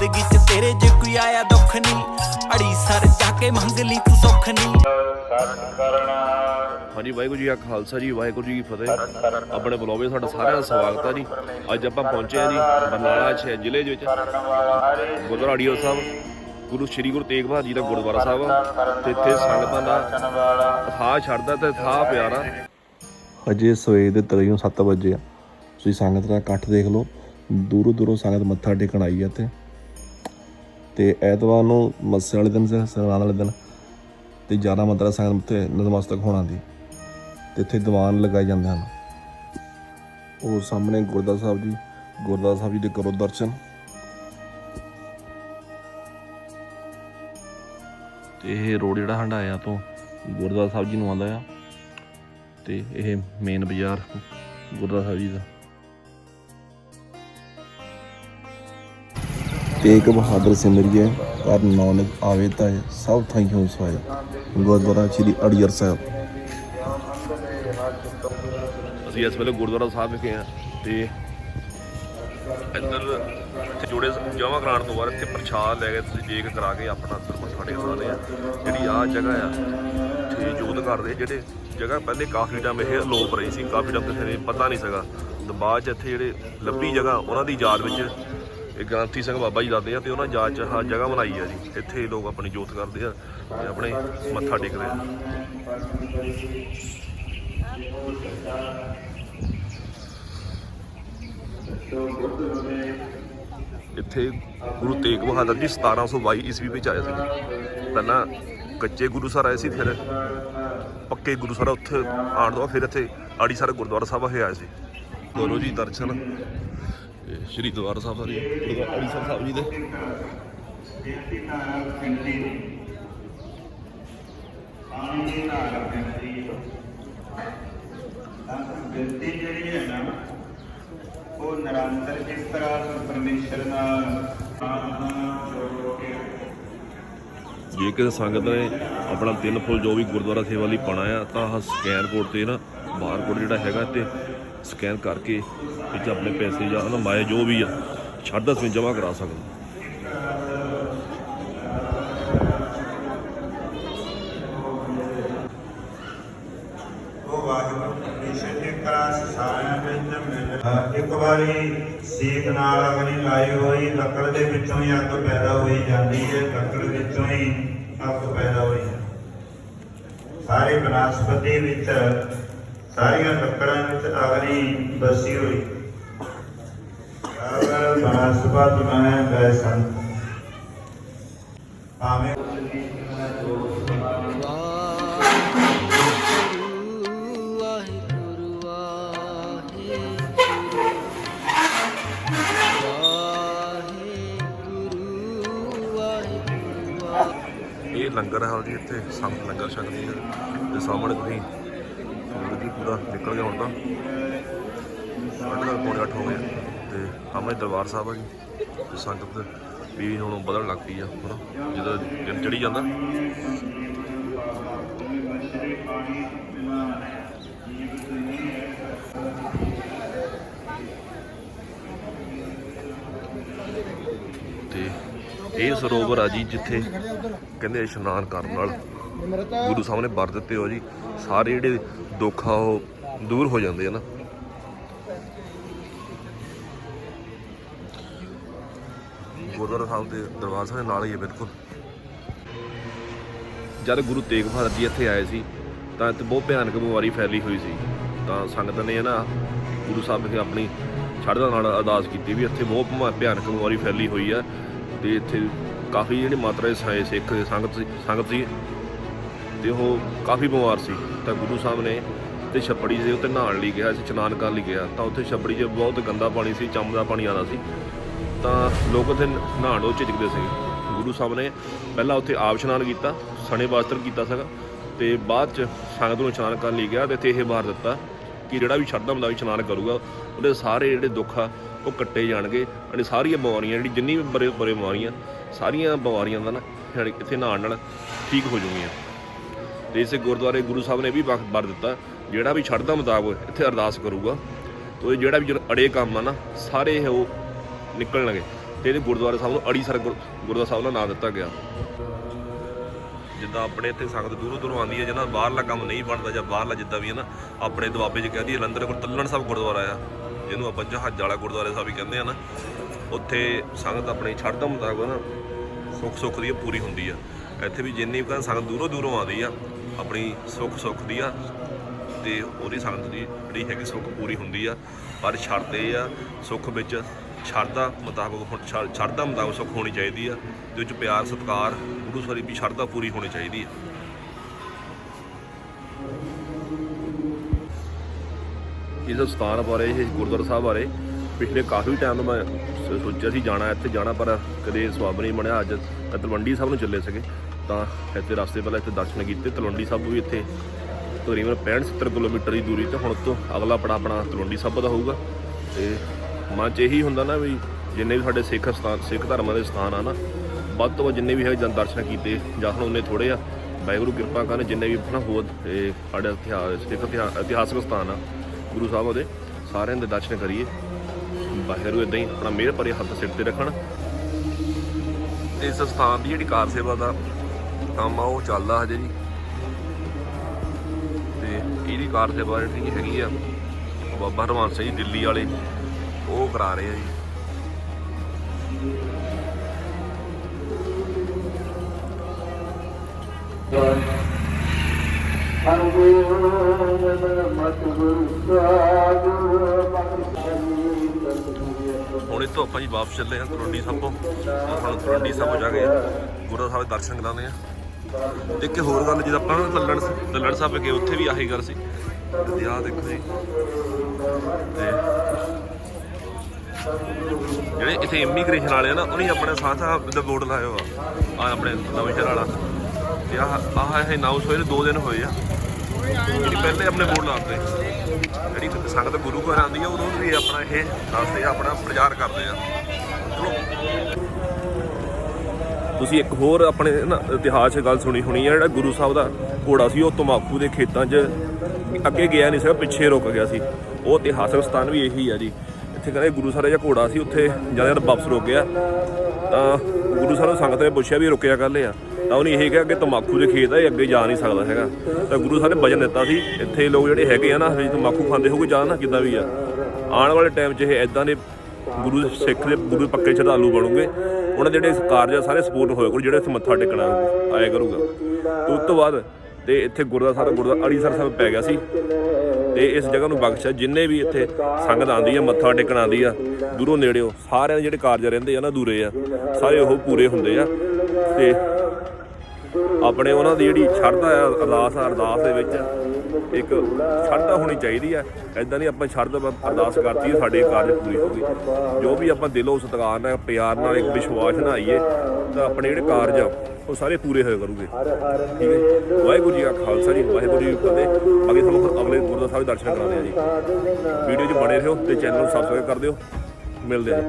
ਜ਼ਿੰਦਗੀ 'ਚ ਤੇਰੇ ਜੇ ਕੋਈ ਆਇਆ ਦੁੱਖ ਨਹੀਂ ਅੜੀ ਸਰ ਜਾ ਕੇ ਮੰਗ ਲਈ ਤੂੰ ਸੁੱਖ ਨਹੀਂ ਹਾਂਜੀ ਵਾਹਿਗੁਰੂ ਜੀ ਕਾ ਖਾਲਸਾ ਜੀ ਵਾਹਿਗੁਰੂ ਜੀ ਕੀ ਫਤਿਹ। ਆਪਣੇ ਬਲੌਗੇ ਤੁਹਾਡਾ ਸਾਰਿਆਂ ਦਾ ਸਵਾਗਤ ਹੈ ਜੀ। ਅੱਜ ਆਪਾਂ ਪਹੁੰਚੇ ਹਾਂ ਜੀ ਬਰਨਾਲਾ ਸ਼ਹਿਰ ਜ਼ਿਲ੍ਹੇ ਦੇ ਵਿੱਚ ਗੁਰਦੁਆਰਾ ਅੜੀਓ ਸਾਹਿਬ। ਗੁਰੂ ਸ੍ਰੀ ਗੁਰੂ ਤੇਗ ਬਹਾਦਰ ਜੀ ਦਾ ਗੁਰਦੁਆਰਾ ਸਾਹਿਬ ਆ। ਤੇ ਇੱਥੇ ਸੰਗਤਾਂ ਦਾ ਥਾਂ ਛੱਡਦਾ ਤੇ ਥਾਂ ਪਿਆਰਾ। ਅਜੇ ਸਵੇਰ ਦੇ ਤਕਰੀਬਨ 7 ਵਜੇ ਆ। ਤੁਸੀਂ ਸੰਗਤ ਦਾ ਇਕੱਠ ਦੇਖ ਲਓ। ਦੂਰੋਂ ਦੂਰੋਂ ਸੰਗਤ ਮੱਥਾ ਟੇਕਣ ਆਈ ਆ ਤੇ ਤੇ ਐਤਵਾਰ ਨੂੰ ਮੱਸੇ ਵਾਲੇ ਦਿਨ ਤੇ ਵਾਲੇ ਦਿਨ। ਤੇ ਜ਼ਿਆਦਾ ਮਾਤਰਾ ਸੰਗਤ ਉੱਤੇ ਨਤਮਸਤਕ ਹੋਣਾ ਦੀ ਤੇ ਇੱਥੇ ਦੀਵਾਨ ਲਗਾਏ ਜਾਂਦੇ ਹਨ। ਉਹ ਸਾਹਮਣੇ ਗੁਰਦੁਆਰਾ ਸਾਹਿਬ ਜੀ, ਗੁਰਦੁਆਰਾ ਸਾਹਿਬ ਜੀ ਦੇ ਕਰੋ ਦਰਸ਼ਨ। ਤੇ ਇਹ ਰੋਡ ਜਿਹੜਾ ਹੰਡਾਇਆ ਤੋਂ ਗੁਰਦੁਆਰਾ ਸਾਹਿਬ ਜੀ ਨੂੰ ਆਉਂਦਾ ਆ। ਤੇ ਇਹ ਮੇਨ ਬਾਜ਼ਾਰ ਗੁਰਦੁਆਰਾ ਸਾਹਿਬ ਜੀ ਦਾ। ਤੇਗ ਬਹਾਦਰ ਸਿਮਰਿਏ ਕਰ ਨਾਨਕ ਆਵੇ ਤਾਂ ਸਭ ਥਾਈ ਹੋ ਸਵਾਏ? ਗੁਰਦੁਆਰਾ ਸ੍ਰੀ ਅੜੀਅਰ ਸਾਹਿਬ। ਅਸੀਂ ਇਸ ਵੇਲੇ ਗੁਰਦੁਆਰਾ ਸਾਹਿਬ ਵਿਖੇ ਆ ਤੇ ਇੱਧਰ ਇੱਥੇ ਜੋੜੇ ਜਮਾ ਕਰਾਉਣ ਤੋਂ ਬਾਅਦ ਇੱਥੇ ਪ੍ਰਸ਼ਾਦ ਲੈ ਕੇ ਤੁਸੀਂ ਜੇਕ ਕਰਾ ਕੇ ਆਪਣਾ ਅੰਦਰ ਮੱਥਾ ਟੇਕ ਸਕਦੇ ਆ। ਜਿਹੜੀ ਆਹ ਜਗ੍ਹਾ ਆ ਤੇ ਜੋਤ ਘਰ ਜਿਹੜੇ ਜਗ੍ਹਾ ਪਹਿਲੇ ਕਾਫੀ ਟਾਈਮ ਇਹ ਅਲੋਪ ਰਹੀ ਸੀ, ਕਾਫੀ ਟਾਈਮ ਕਿਸੇ ਨੇ ਪਤਾ ਨਹੀਂ ਸੀਗਾ। ਤੇ ਬਾਅਦ ਚ ਇੱਥੇ ਜਿਹੜੇ ਲੱਭੀ ਜਗ੍ਹਾ, ਉਹਨਾਂ ਦੀ ਯਾਦ ਵਿੱਚ ਇਹ ਗ੍ਰੰਥੀ ਸਿੰਘ ਬਾਬਾ ਜੀ ਦੱਸਦੇ ਆ ਤੇ ਉਹਨਾਂ ਯਾਦ ਚ ਜਗ੍ਹਾ ਬਣਾਈ ਆ ਜੀ। ਇੱਥੇ ਲੋਕ ਆਪਣੀ ਜੋਤ ਕਰਦੇ ਆ ਤੇ ਆਪਣੇ ਮੱਥਾ ਟੇਕਦੇ ਆ। ਇੱਥੇ ਗੁਰੂ ਤੇਗ ਬਹਾਦਰ ਜੀ 1722 ਈਸਵੀ ਵਿੱਚ ਆਏ ਸੀ। ਪਹਿਲਾਂ ਕੱਚੇ ਗੁਰੂ ਸਰ ਆਏ ਸੀ, ਫਿਰ ਪੱਕੇ ਗੁਰੂ ਸਰ ਉੱਥੇ ਆਉਣ ਤੋਂ ਬਾਅਦ ਫਿਰ ਇੱਥੇ ਆੜੀ ਸਰ ਗੁਰਦੁਆਰਾ ਸਾਹਿਬ ਹੋਏ ਆਏ ਸੀ। ਗੁਰੂ ਜੀ ਦਰਸ਼ਨ ਇਹ ਸ਼੍ਰੀ ਦਰਬਾਰ ਸਾਹਿਬ ਜੀ ਗੁਰਦੁਆਰਾ ਸਾਹਿਬ ਜੀ ਦੇ। ਬਿਰਤੀ ਜਿਹੜੀ ਹੈ ਨਾ ਉਹ ਨਿਰੰਤਰ ਕਿਸ ਤਰ੍ਹਾਂ ਪਰਮੇਸ਼ਰ ਨਾਲ ਜੇ ਕਿਸੇ ਸੰਗਤ ਨੇ ਆਪਣਾ ਤਿਲ ਫੁੱਲ ਜੋ ਵੀ ਗੁਰਦੁਆਰਾ ਸੇਵਾ ਲਈ ਪਾਣਾ ਆ, ਤਾਂ ਆਹ ਸਕੈਨ ਕੋਡ ਤੇ ਨਾ ਬਾਰ ਕੋਡ ਜਿਹੜਾ ਹੈਗਾ ਤੇ ਸਕੈਨ ਕਰਕੇ ਵਿੱਚ ਆਪਣੇ ਪੈਸੇ ਜਾਂ ਨਾ ਮਾਇਆ ਜੋ ਵੀ ਆ, ਛੱਡ ਦਸਵੇਂ ਜਮ੍ਹਾਂ ਕਰਾ ਸਕਦੇ ਇੱਕ ਵਾਰੀ ਸੇਕ ਨਾਲ ਅਗਨੀ ਲਾਈ ਹੋਈ, ਲੱਕੜ ਦੇ ਵਿੱਚੋਂ ਹੀ ਅੱਗ ਪੈਦਾ ਹੋਈ ਜਾਂਦੀ ਹੈ। ਲੱਕੜ ਵਿੱਚੋਂ ਹੀ ਅੱਗ ਪੈਦਾ ਹੋਈ ਸਾਰੇ ਬਨਸਪਤੀ ਵਿੱਚ ਸਾਰੀਆਂ ਲੱਕੜਾਂ ਵਿੱਚ ਅਗਨੀ ਬਸੀ ਹੋਈ। ਅਗਰ ਬਨਸਪਤ ਮੈਂ ਗਏ ਸਨ। ਭਾਵੇਂ ਵਾਹਿਗੁਰੂ ਵਾਹਿਗੁਰੂ ਵਾਹਿਗੁਰੂ ਇਹ ਲੰਗਰ ਹਾਲ ਜੀ ਇੱਥੇ, ਸੰਤ ਲੰਗਰ ਛਕਦੇ ਆ ਤੇ ਸਾਹਮਣੇ ਤੁਸੀਂ ਸੂਰਜ ਪੂਰਾ ਨਿਕਲ ਗਿਆ ਹੁਣ ਤਾਂ। ਸਾਢੇ ਪੌਣੇ ਅੱਠ ਹੋ ਗਏ ਤੇ ਸਾਹਮਣੇ ਦਰਬਾਰ ਸਾਹਿਬ ਆ ਜੀ। ਤੇ ਸੰਗਤ ਵੀ ਹੁਣ ਵਧਣ ਲੱਗ ਪਈ ਆ, ਹਨਾ? ਜਦੋਂ ਦਿਨ ਚੜੀ ਜਾਂਦਾ। ਤੇ ਇਹ ਸਰੋਵਰ ਆ ਜੀ, ਜਿੱਥੇ ਕਹਿੰਦੇ ਇਸ਼ਨਾਨ ਕਰਨ ਨਾਲ ਗੁਰੂ ਸਾਹਿਬ ਨੇ ਵਰ ਦਿੱਤੇ ਹੋ ਜੀ। ਸਾਰੇ ਜਿਹੜੇ ਦੁੱਖ ਆ ਉਹ ਦੂਰ ਹੋ ਜਾਂਦੇ ਆ ਨਾ। ਗੁਰਦੁਆਰਾ ਸਾਹਿਬ ਦੇ ਦਰਬਾਰ ਸਾਹਿਬ ਦੇ ਨਾਲ ਹੀ ਹੈ ਬਿਲਕੁਲ। ਜਦ ਗੁਰੂ ਤੇਗ ਬਹਾਦਰ ਜੀ ਇੱਥੇ ਆਏ ਸੀ, ਤਾਂ ਇੱਥੇ ਬਹੁਤ ਭਿਆਨਕ ਬਿਮਾਰੀ ਫੈਲੀ ਹੋਈ ਸੀ। ਤਾਂ ਸੰਗਤ ਨੇ ਨਾ ਗੁਰੂ ਸਾਹਿਬ ਵਿਖੇ ਆਪਣੀ ਛੜਦਾ ਨਾਲ ਅਰਦਾਸ ਕੀਤੀ ਵੀ ਇੱਥੇ ਬਹੁਤ ਭਿਆਨਕ ਬਿਮਾਰੀ ਫੈਲੀ ਹੋਈ ਆ। ਤੇ ਇੱਥੇ ਕਾਫੀ ਜਿਹੜੀ ਮਾਤਰਾ ਦੇ ਸਿੱਖ ਸੰਗਤ ਸੀ ਸੰਗਤ ਸੀ। ਤੇ ਉਹ ਕਾਫੀ ਬਿਮਾਰ ਸੀ। ਤਾਂ ਗੁਰੂ ਸਾਹਿਬ ਨੇ ਤੇ ਛੱਪੜੀ ਦੇ ਉੱਤੇ ਨਹਾਉਣ ਲਈ ਗਿਆ ਸੀ ਇਸ਼ਨਾਨ ਕਰਨ ਲਈ ਗਿਆ ਤਾਂ ਉੱਥੇ ਛੱਪੜੀ 'ਚ ਬਹੁਤ ਗੰਦਾ ਪਾਣੀ ਸੀ, ਚੰਮ ਦਾ ਪਾਣੀ ਆਉਂਦਾ ਸੀ। ਤਾਂ ਲੋਕ ਉੱਥੇ ਨਹਾਉਣ ਤੋਂ ਝਿਜਕਦੇ ਸੀ। ਗੁਰੂ ਸਾਹਿਬ ਨੇ ਪਹਿਲਾਂ ਉੱਥੇ ਆਪ ਇਸ਼ਨਾਨ ਕੀਤਾ, ਸਣੇ ਵਾਸਤਰ ਕੀਤਾ ਸੀਗਾ ਤੇ ਬਾਅਦ ਚ ਸੰਗਤ ਨੂੰ ਇਸ਼ਨਾਨ ਕਰਨ ਲਈ ਗਿਆ ਤੇ ਇੱਥੇ ਇਹ ਮਾਰ ਦਿੱਤਾ ਕਿ ਜਿਹੜਾ ਵੀ ਸ਼ਰਧਾ ਹੁੰਦਾ ਵੀ ਇਸ਼ਨਾਨ ਕਰੂਗਾ, ਉਹਦੇ ਸਾਰੇ ਜਿਹੜੇ ਦੁੱਖ ਆ, ਉਹ ਕੱਟੇ ਜਾਣਗੇ ਅਤੇ ਸਾਰੀਆਂ ਬਿਮਾਰੀਆਂ, ਜਿਹੜੀ ਜਿੰਨੀ ਵੀ ਬਰੇ ਬਰੇ ਬਿਮਾਰੀਆਂ, ਸਾਰੀਆਂ ਬਿਮਾਰੀਆਂ ਦਾ ਨਾ ਇੱਥੇ ਨਹਾਉਣ ਨਾਲ ਠੀਕ ਹੋ ਜੂਗੀਆਂ ਤੇ ਇਸੇ ਗੁਰਦੁਆਰੇ ਗੁਰੂ ਸਾਹਿਬ ਨੇ ਵੀ ਵਕਤ ਵਰ ਦਿੱਤਾ। ਜਿਹੜਾ ਵੀ ਛੱਡਦਾ ਮੁਤਾਬਕ ਇੱਥੇ ਅਰਦਾਸ ਕਰੂਗਾ, ਤੋ ਇਹ ਜਿਹੜਾ ਵੀ ਜਿਹੜਾ ਅੜੇ ਕੰਮ ਆ ਨਾ, ਸਾਰੇ ਇਹ ਉਹ ਨਿਕਲਣਗੇ। ਤੇ ਇਹਦੇ ਗੁਰਦੁਆਰੇ ਸਾਹਿਬ ਨੂੰ ਅੜੀਸਰ ਗੁਰ- ਗੁਰਦੁਆਰਾ ਸਾਹਿਬ ਦਾ ਨਾਮ ਦਿੱਤਾ ਗਿਆ। ਜਿੱਦਾਂ ਆਪਣੇ ਇੱਥੇ ਸੰਗਤ ਦੂਰੋਂ ਦੂਰੋਂ ਆਉਂਦੀ ਹੈ ਜਿਹਨਾਂ ਦਾ ਬਾਹਰਲਾ ਕੰਮ ਨਹੀਂ ਬਣਦਾ ਜਾਂ ਬਾਹਰਲਾ ਜਿੱਦਾਂ ਵੀ ਹੈ ਨਾ, ਆਪਣੇ ਦੁਆਬੇ 'ਚ ਕਹਿੰਦੀ ਜਲੰਧਰ ਕੋਲ ਤੱਲਣ ਸਾਹਿਬ ਗੁਰਦੁਆਰਾ ਆ। ਜਿਹਨੂੰ ਆਪਾਂ ਜਹਾਜ਼ ਵਾਲਾ ਗੁਰਦੁਆਰੇ ਸਾਹਿਬ ਵੀ ਕਹਿੰਦੇ ਆ ਨਾ, ਉੱਥੇ ਸੰਗਤ ਆਪਣੀ ਛੱਡਦਾ ਮੁਤਾਬਕ ਨਾ ਸੁੱਖ ਸੁੱਖ ਦੀ ਪੂਰੀ ਹੁੰਦੀ ਆ। ਇੱਥੇ ਵੀ ਜਿੰਨੀ ਵੀ ਸੰਗਤ ਦੂਰੋਂ ਦੂਰੋਂ ਆਉਂਦੀ ਆ ਆਪਣੀ ਸੁੱਖ ਸੁੱਖ ਦੀ ਆ ਤੇ ਉਹਦੀ ਸੰਗਤ ਦੀ ਜਿਹੜੀ ਹੈਗੀ ਸੁੱਖ ਪੂਰੀ ਹੁੰਦੀ ਆ। ਪਰ ਸ਼ਰਤ ਇਹ ਆ, ਸੁੱਖ ਵਿੱਚ ਸ਼ਰਧਾ ਮੁਤਾਬਕ ਹੁਣ ਛੱਡ- ਮੁਤਾਬਕ ਸੁੱਖ ਹੋਣੀ ਚਾਹੀਦੀ ਆ। ਜਿਹਦੇ ਵਿੱਚ ਪਿਆਰ, ਸਤਿਕਾਰ, ਗੁਰੂ ਸਾਹਿਬ ਵੀ ਸ਼ਰਧਾ ਪੂਰੀ ਹੋਣੀ ਚਾਹੀਦੀ ਆ। ਇਸ ਸਥਾਨ ਬਾਰੇ, ਇਹ ਗੁਰਦੁਆਰਾ ਸਾਹਿਬ ਬਾਰੇ ਪਿਛਲੇ ਕਾਫੀ ਟਾਈਮ ਤੋਂ ਮੈਂ ਸੋਚਿਆ ਸੀ ਜਾਣਾ, ਇੱਥੇ ਜਾਣਾ, ਪਰ ਕਦੇ ਸਵਾਬ ਨਹੀਂ ਬਣਿਆ। ਅੱਜ ਮੈਂ ਤਲਵੰਡੀ ਸਾਹਿਬ ਨੂੰ ਚੱਲੇ ਸੀਗੇ। ਤਾਂ ਇੱਥੇ ਰਸਤੇ ਪਹਿਲਾਂ ਇੱਥੇ ਦਰਸ਼ਨ ਕੀਤੇ, ਤਲਵੰਡੀ ਸਾਹਿਬ ਵੀ ਇੱਥੇ ਤਕਰੀਬਨ 65 70 ਕਿਲੋਮੀਟਰ ਦੀ ਦੂਰੀ ਤੇ ਹੁਣ ਤੋਂ ਅਗਲਾ ਪੜਾ ਆਪਣਾ ਤਲਵੰਡੀ ਸਾਹਿਬ ਦਾ ਹੋਊਗਾ। ਤੇ ਮਨ 'ਚ ਇਹੀ ਹੁੰਦਾ ਨਾ ਵੀ ਜਿੰਨੇ ਵੀ ਸਾਡੇ ਸਿੱਖ ਸਥਾਨ, ਸਿੱਖ ਧਰਮਾਂ ਦੇ ਸਥਾਨ ਆ ਨਾ, ਵੱਧ ਤੋਂ ਵੱਧ ਜਿੰਨੇ ਵੀ ਹੈ ਜਨ ਦਰਸ਼ਨ ਕੀਤੇ, ਜਾਂ ਹੁਣ ਉਹਨੇ ਥੋੜੇ ਆ, ਵਾਹਿਗੁਰੂ ਕਿਰਪਾ ਕਰਨ ਜਿੰਨੇ ਵੀ ਆਪਣਾ ਹੋਰ ਸਾਡੇ ਇਤਿਹਾਸ ਸਿੱਖ ਇਤਿਹਾ- ਇਤਿਹਾਸਕ ਸਥਾਨ ਆ, ਗੁਰੂ ਸਾਹਿਬ ਉਹਦੇ ਸਾਰਿਆਂ ਦੇ ਦਰਸ਼ਨ ਕਰੀਏ। ਵਾਹਿਗੁਰੂ ਇਦਾਂ ਹੀ ਆਪਣਾ ਮਿਹਰ ਭਰੇ ਹੱਥ ਸਿਰ ਤੇ ਰੱਖਣ। ਇਸ ਸਥਾਨ ਦੀ ਜਿਹੜੀ ਕਾਰ ਸੇਵਾ ਦਾ ਕੰਮ ਆ, ਉਹ ਚੱਲਦਾ ਹਜੇ ਜੀ ਤੇ ਇਹਦੀ ਕਾਰ ਸੇਵਾ ਜਿਹੜੀ ਹੈਗੀ ਆ। ਬਾਬਾ ਹਰਵੰਸ ਸਿੰਘ ਜੀ ਦਿੱਲੀ ਵਾਲੇ, ਉਹ ਕਰਾ ਰਹੇ ਆ ਜੀ। ਹੁਣ ਇੱਥੋਂ ਆਪਾਂ ਜੀ ਵਾਪਸ ਚੱਲੇ ਹਾਂ ਤਲਵੰਡੀ ਸਾਹਿਬ ਤੋਂ ਹੁਣ ਤਲਵੰਡੀ ਸਾਹਿਬ ਜਾ ਕੇ ਗੁਰੂ ਸਾਹਿਬ ਦੇ ਦਰਸ਼ਨ ਕਰਾਉਂਦੇ ਆ ਇੱਕ ਹੋਰ ਗੱਲ ਜਦੋਂ ਆਪਾਂ ਨਾ ਲੱਲਣ ਲੱਲਣ ਸਾਹਿਬ ਗਏ ਉੱਥੇ ਵੀ ਆਹੀ ਗੱਲ ਸੀ। ਤੇ ਆਹ ਦੇਖੋ ਜੀ। ਤੇ ਜਿਹੜੇ ਇੱਥੇ ਇਮੀਗ੍ਰੇਸ਼ਨ ਵਾਲੇ ਆ ਨਾ, ਉਹਨੇ ਆਪਣੇ ਸਾਥ ਆ ਦਾ ਬੋਰਡ ਲਾਇਆ ਹੋਆ ਆ ਆਪਣੇ ਨਵੇਂ ਸ਼ਹਿਰ ਵਾਲਾ। ਤੇ ਆਹ ਆਹ ਇਹ ਨਾਉਸ ਹੋਏ ਨੇ, ਦੋ ਦਿਨ ਹੋਏ ਆ। ਜਿਹੜੀ ਪਹਿਲੇ ਆਪਣੇ ਬੋਰਡ ਲਾਉਂਦੇ। ਜਿਹੜੀ ਸੰਗਤ ਗੁਰੂ ਘਰ ਆਉਂਦੀ ਆ ਉਦੋਂ ਵੀ ਆਪਣਾ ਇਹ ਦੱਸਦੇ ਆ, ਆਪਣਾ ਪ੍ਰਚਾਰ ਕਰਦੇ ਆ। ਚਲੋ। ਤੁਸੀਂ ਇੱਕ ਹੋਰ ਆਪਣੇ ਨਾ ਇਤਿਹਾਸ 'ਚ ਗੱਲ ਸੁਣੀ ਹੋਣੀ ਆ, ਜਿਹੜਾ ਗੁਰੂ ਸਾਹਿਬ ਦਾ ਘੋੜਾ ਸੀ, ਉਹ ਤਮਾਕੂ ਦੇ ਖੇਤਾਂ 'ਚ ਅੱਗੇ ਗਿਆ ਨਹੀਂ ਸੀਗਾ, ਪਿੱਛੇ ਰੁਕ ਗਿਆ ਸੀ। ਉਹ ਇਤਿਹਾਸਕ ਸਥਾਨ ਵੀ ਇਹੀ ਆ ਜੀ। ਇੱਥੇ ਕਹਿੰਦੇ ਗੁਰੂ ਸਾਹਿਬ ਦਾ ਘੋੜਾ ਸੀ, ਉੱਥੇ ਜਦੋਂ ਜਦ ਵਾਪਸ ਰੁਕ ਗਿਆ। ਤਾਂ ਗੁਰੂ ਸਾਹਿਬ ਸੰਗਤ ਨੇ ਪੁੱਛਿਆ ਵੀ ਰੁਕਿਆ ਕੱਲ ਆ? ਤਾਂ ਉਹਨੇ ਇਹ ਕਿਹਾ ਕਿ ਤਮਾਕੂ ਦੇ ਖੇਤ ਆ, ਇਹ ਅੱਗੇ ਜਾ ਨਹੀਂ ਸਕਦਾ ਹੈਗਾ। ਤਾਂ ਗੁਰੂ ਸਾਹਿਬ ਨੇ ਵਜਨ ਦਿੱਤਾ ਸੀ, ਇੱਥੇ ਲੋਕ ਜਿਹੜੇ ਹੈਗੇ ਆ ਨਾ ਹਜੇ ਤਮਾਕੂ ਖਾਂਦੇ ਹੋਗੇ ਜਾਂ ਨਾ, ਕਿੱਦਾਂ ਵੀ ਆ। ਆਉਣ ਵਾਲੇ ਟਾਈਮ 'ਚ ਇਹ ਐਦਾਂ ਦੇ ਗੁਰੂ ਸਿੱਖ ਦੇ, ਗੁਰੂ ਪੱਕੇ ਸ਼ਰਧਾਲੂ ਬਣੂਗੇ। ਉਹਨਾਂ ਦੇ ਜਿਹੜੇ ਕਾਰਜ ਆ, ਸਾਰੇ ਸਪੋਰਟ ਹੋਏ ਕਰੂ ਜਿਹੜੇ ਇੱਥੇ ਮੱਥਾ ਟੇਕਣਾ ਆਇਆ ਕਰੂਗਾ। ਤੇ ਉਸ ਤੋਂ ਬਾਅਦ ਤੇ ਇੱਥੇ ਗੁਰਦੁਆਰਾ ਸਾਹਿਬ, ਗੁਰਦੁਆਰਾ ਅੜੀਸਰ ਸਾਹਿਬ ਪੈ ਗਿਆ ਸੀ। ਤੇ ਇਸ ਜਗ੍ਹਾ ਨੂੰ ਬਖਸ਼ਿਆ ਜਿੰਨੇ ਵੀ ਇੱਥੇ ਸੰਗਤ ਆਉਂਦੀ ਆ, ਮੱਥਾ ਟੇਕਣ ਆਉਂਦੀ ਆ, ਦੂਰੋਂ ਨੇੜਿਓ ਸਾਰਿਆਂ ਦੇ ਜਿਹੜੇ ਕਾਰਜ ਰਹਿੰਦੇ ਆ ਨਾ ਦੂਰੇ ਆ, ਸਾਰੇ ਉਹ ਪੂਰੇ ਹੁੰਦੇ ਆ। ਤੇ ਆਪਣੇ ਉਹਨਾਂ ਦੀ ਜਿਹੜੀ ਸ਼ਰਧਾ ਆ ਅਰਦਾਸ ਆ ਅਰਦਾਸ ਦੇ ਵਿੱਚ ਇੱਕ ਸ਼ਰਧਾ ਹੋਣੀ ਚਾਹੀਦੀ ਆ ਐਦਾਂ ਨਹੀਂ ਆਪਾਂ ਸ਼ਰਧਾ ਅਰਦਾਸ ਕਰਤੀ ਸਾਡੇ ਕਾਰਜ ਪੂਰੀ ਹੋਊਗੀ। ਜੋ ਵੀ ਆਪਾਂ ਦਿਲੋਂ ਸਤਿਕਾਰ ਨਾਲ, ਪਿਆਰ ਨਾਲ, ਇੱਕ ਵਿਸ਼ਵਾਸ ਨਾਲ ਆਈਏ, ਤਾਂ ਆਪਣੇ ਜਿਹੜੇ ਕਾਰਜ ਆ, ਉਹ ਸਾਰੇ ਪੂਰੇ ਹੋਏ ਕਰੂਗੇ। ਠੀਕ ਹੈ ਵਾਹਿਗੁਰੂ ਜੀ ਕਾ ਖਾਲਸਾ ਜੀ, ਵਾਹਿਗੁਰੂ ਜੀ ਫਤਿਹ। ਬਾਕੀ ਤੁਹਾਨੂੰ ਫਿਰ ਅਗਲੇ ਗੁਰਦੁਆਰਾ ਸਾਹਿਬ ਦਰਸ਼ਨ ਕਰਾਉਂਦੇ ਆ ਜੀ। ਵੀਡੀਓ 'ਚ ਬਣੇ ਰਹੋ ਤੇ ਚੈਨਲ ਨੂੰ ਸਬਸਕ੍ਰਾਈਬ ਕਰ ਦਿਓ। ਮਿਲਦੇ ਆ